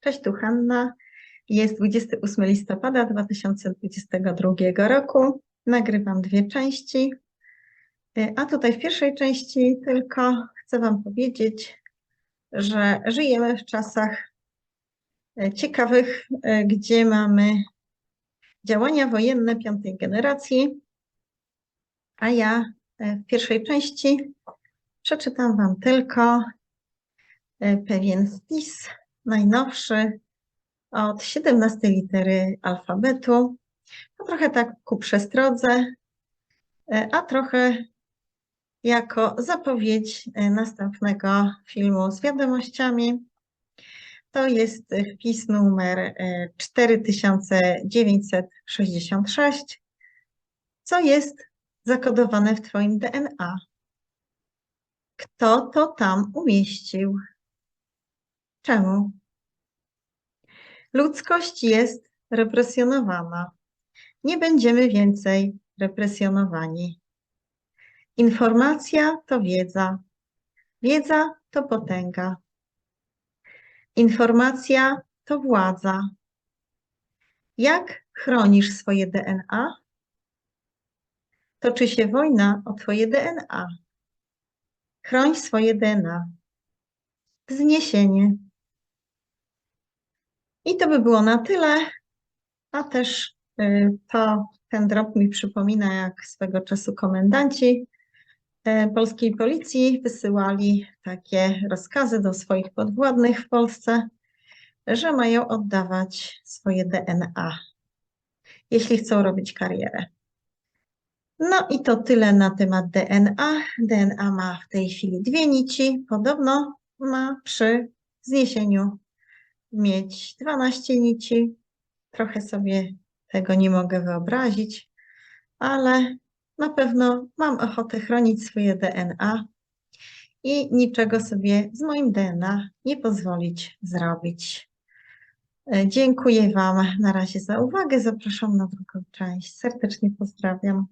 Cześć, tu Hanna. Jest 28 listopada 2022 roku. Nagrywam dwie części. Y, A tutaj w pierwszej części tylko chcę Wam powiedzieć, że żyjemy w czasach y, ciekawych, y, gdzie mamy działania wojenne piątej generacji, a ja w pierwszej części przeczytam Wam tylko pewien wpis najnowszy od 17 litery alfabetu. To trochę tak ku przestrodze, a trochę jako zapowiedź następnego filmu z wiadomościami. To jest wpis numer 4966, co jest zakodowane w Twoim DNA. Kto to tam umieścił? Czemu? Ludzkość jest represjonowana. Nie będziemy więcej represjonowani. Informacja to wiedza. Wiedza to potęga. Informacja to władza. Jak chronisz swoje DNA? Toczy się wojna o Twoje DNA. Chroń swoje DNA. Wzniesienie. I to by było na tyle, a też y, to ten drop mi przypomina, jak swego czasu komendanci y, polskiej policji wysyłali takie rozkazy do swoich podwładnych w Polsce, że mają oddawać swoje DNA, jeśli chcą robić karierę. No i to tyle na temat DNA. DNA ma w tej chwili dwie nici. Podobno ma przy zniesieniu mieć 12 nici. Trochę sobie tego nie mogę wyobrazić, ale na pewno mam ochotę chronić swoje DNA i niczego sobie z moim DNA nie pozwolić zrobić. E, Dziękuję Wam na razie za uwagę. Zapraszam na drugą część. Serdecznie pozdrawiam.